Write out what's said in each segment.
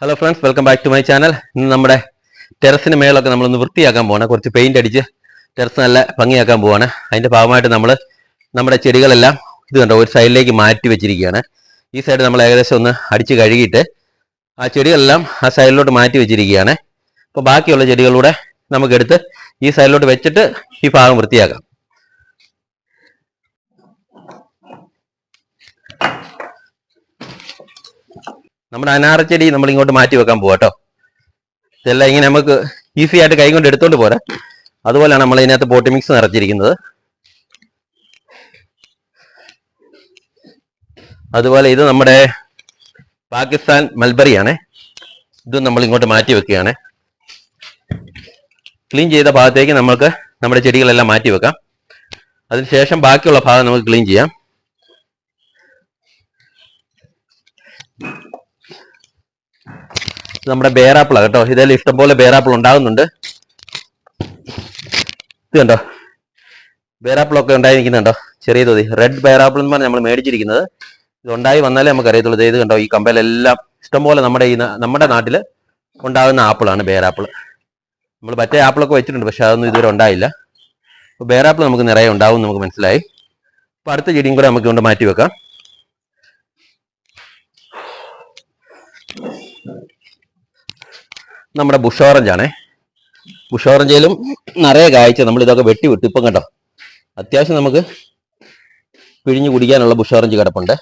Hello friends welcome back to my channel ഇന്ന് നമ്മുടെ ടെറസിന് മേളൊക്കെ നമ്മളൊന്ന് വൃത്തിയാക്കാൻ പോവാണ്. കുറച്ച് പെയിന്റ് അടിച്ച് ടെറസ് നല്ല ഭംഗിയാക്കാൻ പോവാണ്. അതിന്റെ ഭാഗമായിട്ട് നമ്മൾ നമ്മുടെ ചെടികളെല്ലാം ഇത് കണ്ടോ ഒരു സൈഡിലേക്ക് മാറ്റി വെച്ചിരിക്കുകയാണ്. ഈ സൈഡ് നമ്മൾ ഏകദേശം ഒന്ന് അടിച്ച് കഴുകിയിട്ട് ആ ചെടികളെല്ലാം ആ സൈഡിലോട്ട് മാറ്റി വെച്ചിരിക്കുകയാണ്. അപ്പോൾ ബാക്കിയുള്ള ചെടികളൂടെ നമുക്കെടുത്ത് ഈ സൈഡിലോട്ട് വെച്ചിട്ട് ഈ ഭാഗം വൃത്തിയാക്കാം. നമ്മുടെ അനാറച്ചെടി നമ്മൾ ഇങ്ങോട്ട് മാറ്റി വെക്കാൻ പോവാ കേട്ടോ ഇതെല്ലാം ഇങ്ങനെ നമുക്ക് ഈസി ആയിട്ട് കൈ കൊണ്ട് എടുത്തോണ്ട് പോരാ. അതുപോലെയാണ് നമ്മൾ ഇതിനകത്ത് പോട്ടി മിക്സ് നിറച്ചിരിക്കുന്നത്. അതുപോലെ ഇത് നമ്മുടെ പാകിസ്ഥാൻ മൽബറി ഇത് ഇതും നമ്മൾ ഇങ്ങോട്ട് മാറ്റി വെക്കുകയാണ്. ക്ലീൻ ചെയ്ത ഭാഗത്തേക്ക് നമ്മൾക്ക് നമ്മുടെ ചെടികളെല്ലാം മാറ്റി വെക്കാം. അതിനുശേഷം ബാക്കിയുള്ള ഭാഗം നമുക്ക് ക്ലീൻ ചെയ്യാം. നമ്മുടെ ബേറാപ്പിളാണ് കേട്ടോ. ഇതിൽ ഇഷ്ടംപോലെ ബേറാപ്പിൾ ഉണ്ടാകുന്നുണ്ട്. ഇത് കണ്ടോ? ബേറാപ്പിളൊക്കെ ഉണ്ടായിരിക്കുന്നുണ്ടോ ചെറിയ തോതി റെഡ് ബേറാപ്പിൾ എന്ന് പറഞ്ഞാൽ നമ്മൾ മേടിച്ചിരിക്കുന്നത്. ഇത് ഉണ്ടായി വന്നാലേ നമുക്ക് അറിയത്തുള്ളൂ ഇത് കണ്ടോ? ഈ കമ്പലെല്ലാം ഇഷ്ടംപോലെ നമ്മുടെ ഈ നമ്മുടെ നാട്ടിൽ ഉണ്ടാകുന്ന ആപ്പിളാണ് ബേറാപ്പിൾ നമ്മൾ മറ്റേ ആപ്പിളൊക്കെ വെച്ചിട്ടുണ്ട് പക്ഷെ അതൊന്നും ഇതുവരെ ഉണ്ടായില്ല. അപ്പോൾ ബേറാപ്പിൾ നമുക്ക് നിറയെ ഉണ്ടാവും നമുക്ക് മനസ്സിലായി. അപ്പോൾ അടുത്ത ചെടിയും കൂടെ നമുക്ക് കൊണ്ട് മാറ്റി വെക്കാം. നമ്മുടെ ബുഷ് ഓറഞ്ചാണേ ബുഷ് ഓറഞ്ചിലും നിറയെ കായ്ച്ച നമ്മൾ ഇതൊക്കെ വെട്ടി വിട്ടു. ഇപ്പം കണ്ടോ? അത്യാവശ്യം നമുക്ക് പിഴിഞ്ഞു കുടിക്കാനുള്ള ബുഷ് ഓറഞ്ച് കിടപ്പുണ്ട്.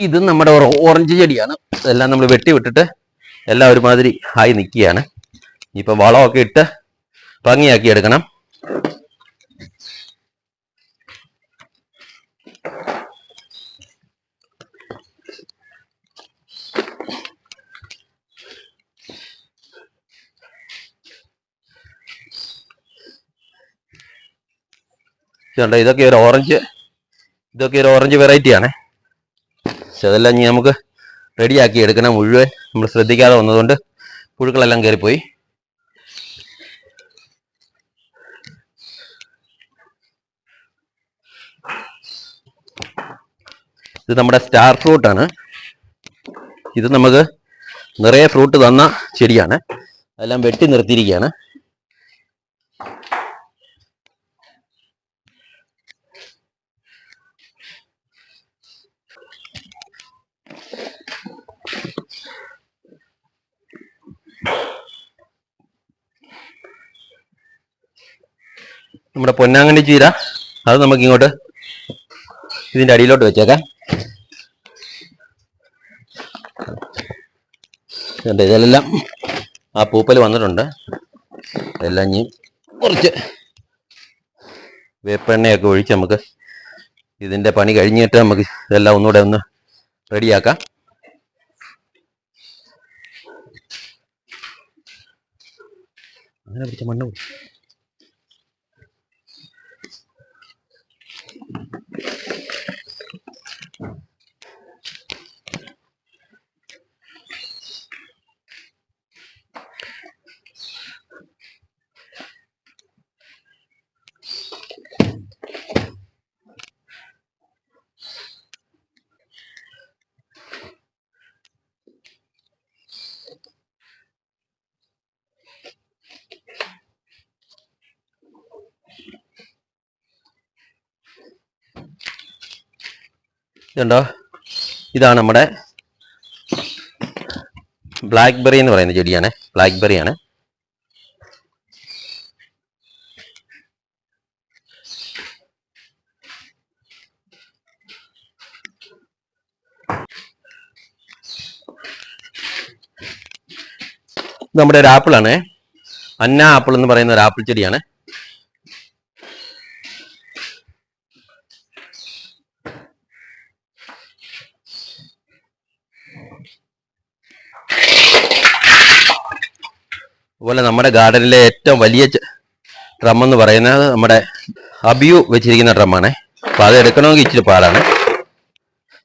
ഇത് നമ്മുടെ ഓറഞ്ച് ചെടിയാണ്. ഇതെല്ലാം നമ്മൾ വെട്ടി വിട്ടിട്ട് എല്ലാം ഒരുമാതിരി ആയി നിൽക്കുകയാണ്. ഇപ്പൊ വളമൊക്കെ ഇട്ട് ഭംഗിയാക്കി എടുക്കണം. ഇതൊക്കെ ഒരു ഓറഞ്ച് ഇതൊക്കെ ഒരു ഓറഞ്ച് വെറൈറ്റി ആണ്. പക്ഷെ അതെല്ലാം ഇനി നമുക്ക് റെഡിയാക്കി എടുക്കണം. മുഴുവൻ നമ്മൾ ശ്രദ്ധിക്കാതെ വന്നതുകൊണ്ട് പുഴുക്കളെല്ലാം കയറിപ്പോയി. ഇത് നമ്മുടെ സ്റ്റാർ ഫ്രൂട്ടാണ് ഇത് നമുക്ക് നിറയെ ഫ്രൂട്ട് തന്ന ചെടിയാണ്. അതെല്ലാം വെട്ടി നിർത്തിയിരിക്കുകയാണ്. നമ്മുടെ പൊന്നാങ്കണ്ണി ചീര അത് നമുക്കിങ്ങോട്ട് ഇതിന്റെ അടിയിലോട്ട് വെച്ചേക്കാം. ഇതുണ്ട് ഇതിലെല്ലാം ആ പൂപ്പൽ വന്നിട്ടുണ്ട്. അതെല്ലാം ഇനി കുറച്ച് വേപ്പെണ്ണയൊക്കെ ഒഴിച്ച് നമുക്ക് ഇതിന്റെ പണി കഴിഞ്ഞിട്ട് നമുക്ക് ഇതെല്ലാം ഒന്നുകൂടെ ഒന്ന് റെഡിയാക്കാം. അങ്ങനെ പിടിച്ച മണ്ണ് ഇതുണ്ടോ? ഇതാണ് നമ്മുടെ ബ്ലാക്ക് ബെറി എന്ന് പറയുന്ന ചെടിയാണ്. ബ്ലാക്ക് ബെറി ആണ് നമ്മുടെ ഒരു ആപ്പിളാണ് അന്ന ആപ്പിൾ എന്ന് പറയുന്ന ഒരു ആപ്പിൾ ചെടിയാണ്. അതുപോലെ നമ്മുടെ ഗാർഡനിലെ ഏറ്റവും വലിയ ഡ്രം എന്ന് പറയുന്നത് നമ്മുടെ അബിയു വെച്ചിരിക്കുന്ന ഡ്രമ്മാണ്. അപ്പൊ അത് എടുക്കണമെങ്കിൽ ഇച്ചിരി പാടാണ്.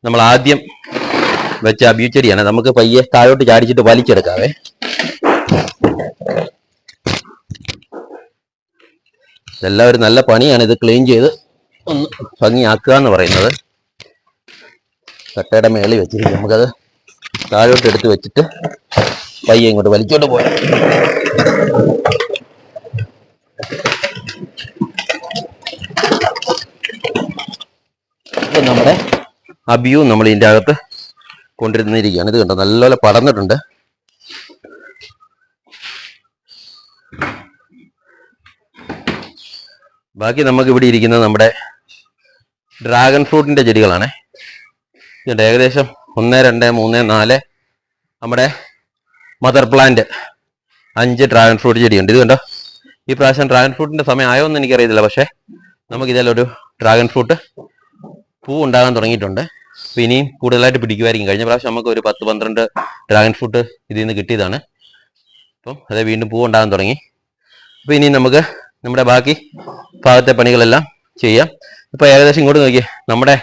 നമ്മൾ ആദ്യം വെച്ച അബിയു ചെടിയാണ്. നമുക്ക് പയ്യെ താഴോട്ട് ചാടിച്ചിട്ട് വലിച്ചെടുക്കാവേ. ഇതെല്ലാം ഒരു നല്ല പണിയാണ്. ഇത് ക്ലീൻ ചെയ്ത് ഒന്ന് ഭംഗിയാക്കുക എന്ന് പറയുന്നത്. കട്ടയുടെ മേളിൽ വെച്ചിരിക്കും. നമുക്കത് താഴോട്ട് എടുത്ത് വെച്ചിട്ട് പയ്യെ ഇങ്ങോട്ട് വലിച്ചോട്ട് പോയ. നമ്മുടെ അബിയു നമ്മൾ ഇതിന്റെ അകത്ത് കൊണ്ടിരുന്നിരിക്കുകയാണ് ഇത് കണ്ടോ? നല്ലപോലെ പടന്നിട്ടുണ്ട് ബാക്കി നമുക്ക് ഇവിടെ ഇരിക്കുന്നത് നമ്മുടെ ഡ്രാഗൺ ഫ്രൂട്ടിന്റെ ചെടികളാണ്. ഏകദേശം ഒന്ന് രണ്ട് മൂന്ന് നാല് നമ്മുടെ മദർ പ്ലാന്റ് അഞ്ച് ഡ്രാഗൺ ഫ്രൂട്ട് ചെടിയുണ്ട്. ഇത് കണ്ടോ? ഈ പ്രാവശ്യം ഡ്രാഗൺ ഫ്രൂട്ടിന്റെ സമയം ആയോ എന്ന് എനിക്കറിയത്തില്ല. പക്ഷേ നമുക്ക് ഇതിലൊരു ഡ്രാഗൺ ഫ്രൂട്ട് പൂ ഉണ്ടാകാൻ തുടങ്ങിയിട്ടുണ്ട്. അപ്പോൾ ഇനിയും കൂടുതലായിട്ട് പിടിക്കുമായിരിക്കും കഴിഞ്ഞ പ്രാവശ്യം നമുക്ക് ഒരു പത്ത് പന്ത്രണ്ട് ഡ്രാഗൺ ഫ്രൂട്ട് ഇതിൽ നിന്ന് കിട്ടിയതാണ്. അപ്പം അത് വീണ്ടും പൂ ഉണ്ടാകാൻ തുടങ്ങി. അപ്പോൾ ഇനി നമുക്ക് നമ്മുടെ ബാക്കി ഭാഗത്തെ പണികളെല്ലാം ചെയ്യാം. ഇപ്പൊ ഏകദേശം ഇങ്ങോട്ട് നോക്കിയേ. നമ്മുടെ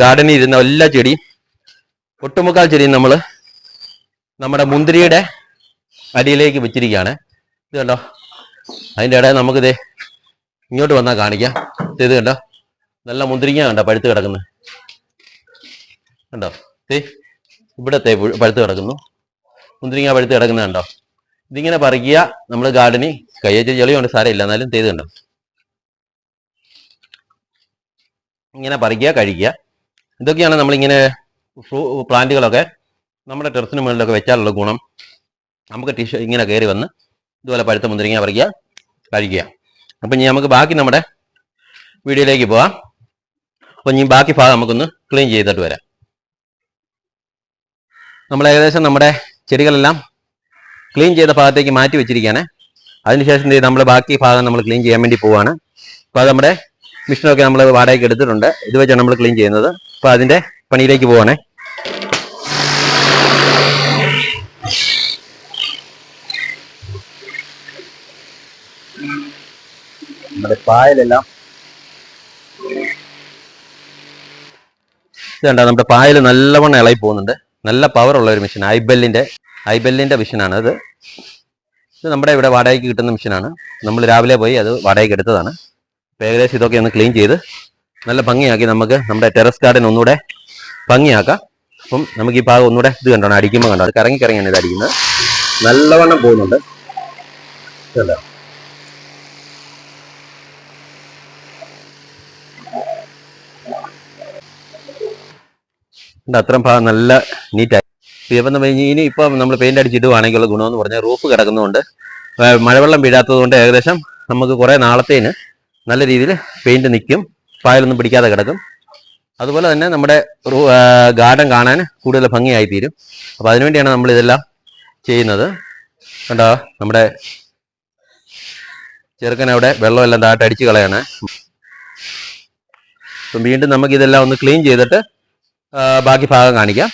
ഗാർഡനിൽ ഇരുന്ന എല്ലാ ചെടിയും ഒട്ടുമുക്കാൽ ചെടിയും നമ്മൾ നമ്മുടെ മുന്തിരിയുടെ അടിയിലേക്ക് വെച്ചിരിക്കുകയാണ്. ഇത് കണ്ടോ? അതിന്റെ ഇടയിൽ നമുക്ക് നമുക്കിത് ഇങ്ങോട്ട് വന്നാൽ കാണിക്കാം. ഇത് കണ്ടോ? നല്ല മുന്തിരിങ്ങ കണ്ടോ പഴുത്ത് കിടക്കുന്നു? കണ്ടോ? ദേ ഇവിടത്തെ പഴുത്ത് കിടക്കുന്നു. മുന്തിരിങ്ങ പഴുത്ത് കിടക്കുന്നത് കണ്ടോ? ഇതിങ്ങനെ പറിക്കുക നമ്മൾ ഗാർഡനിൽ കയ്യേറ്റ് ചെളിയുണ്ട് സാരമില്ല. എന്നാലും ചെയ്ത് കണ്ടോ? ഇങ്ങനെ പറിക്കുക കഴിക്കുക ഇതൊക്കെയാണ് നമ്മളിങ്ങനെ ഫ്രൂ പ്ലാന്റുകളൊക്കെ നമ്മുടെ ടെറസിന് മുകളിലൊക്കെ വെച്ചാലുള്ള ഗുണം. നമുക്ക് ടിഷ്യൂ ഇങ്ങനെ കയറി വന്ന് ഇതുപോലെ പഴുത്ത മുന്തിരിങ്ങ പറിക്കുക കഴിക്കുക. അപ്പം ഇനി നമുക്ക് ബാക്കി നമ്മുടെ വീഡിയോയിലേക്ക് പോവാം. അപ്പം ഇനി ബാക്കി ഭാഗം നമുക്കൊന്ന് ക്ലീൻ ചെയ്തിട്ട് വരാം. നമ്മൾ ഏകദേശം നമ്മുടെ ചെടികളെല്ലാം ക്ലീൻ ചെയ്ത ഭാഗത്തേക്ക് മാറ്റി വെച്ചിരിക്കുകയാണ്. അതിനുശേഷം നമ്മൾ ബാക്കി ഭാഗം നമ്മൾ ക്ലീൻ ചെയ്യാൻ വേണ്ടി പോവാണ്. അപ്പോൾ അത് നമ്മുടെ മിഷനൊക്കെ നമ്മൾ വാടകയ്ക്ക് എടുത്തിട്ടുണ്ട്. ഇത് വെച്ചാണ് നമ്മൾ ക്ലീൻ ചെയ്യുന്നത്. അപ്പോൾ അതിന്റെ പണിയിലേക്ക് പോവാണേ. നമ്മുടെ പായലെല്ലാം. ഇതുണ്ട നമ്മുടെ പായൽ നല്ലവണ്ണം ഇളകി പോകുന്നുണ്ട്. നല്ല പവർ ഉള്ള ഒരു മെഷീൻ ഐബെല്ലിന്റെ ഐബെല്ലിന്റെ മെഷീനാണ് അത്. ഇത് നമ്മുടെ ഇവിടെ വാടകയ്ക്ക് കിട്ടുന്ന മെഷീനാണ് നമ്മൾ രാവിലെ പോയി അത് വാടകയ്ക്ക് എടുത്തതാണ്. ഏകദേശം ഇതൊക്കെ ഒന്ന് ക്ലീൻ ചെയ്ത് നല്ല ഭംഗിയാക്കി നമുക്ക് നമ്മുടെ ടെറസ് ഗാർഡൻ ഒന്നുകൂടെ ഭംഗിയാക്കാം. അപ്പം നമുക്ക് ഈ ഭാഗം ഒന്നുകൂടെ ഇത് കണ്ടാണ് അടിക്കുമ്പോൾ കണ്ടോ അത് കറങ്ങി കറങ്ങിയാണ് ഇത് അടിക്കുന്നത്. നല്ലവണ്ണം പോകുന്നുണ്ട്. ഇതുണ്ടോ? അത്രയും ഭാഗം നല്ല നീറ്റായി ഇപ്പം നമ്മൾ ഇനി ഇപ്പം നമ്മൾ പെയിന്റ് അടിച്ചിടുവാണെങ്കിലുള്ള ഗുണമെന്ന് പറഞ്ഞാൽ റൂഫ് കിടക്കുന്നതുകൊണ്ട് മഴവെള്ളം വീഴാത്തതുകൊണ്ട് ഏകദേശം നമുക്ക് കുറേ നാളത്തേന് നല്ല രീതിയിൽ പെയിന്റ് നിൽക്കും പായലൊന്നും പിടിക്കാതെ കിടക്കും. അതുപോലെ തന്നെ നമ്മുടെ ഗാർഡൻ കാണാൻ കൂടുതൽ ഭംഗിയായി തീരും. അപ്പോൾ അതിനുവേണ്ടിയാണ് നമ്മൾ ഇതെല്ലാം ചെയ്യുന്നത്. കണ്ടോ? നമ്മുടെ ചെറുക്കനവിടെ വെള്ളമെല്ലാം താട്ടടിച്ച് അടിച്ച് കളയാണ്. അപ്പം വീണ്ടും നമുക്ക് ഇതെല്ലാം ഒന്ന് ക്ലീൻ ചെയ്തിട്ട് ബാക്കി ഭാഗം കാണിക്കാം.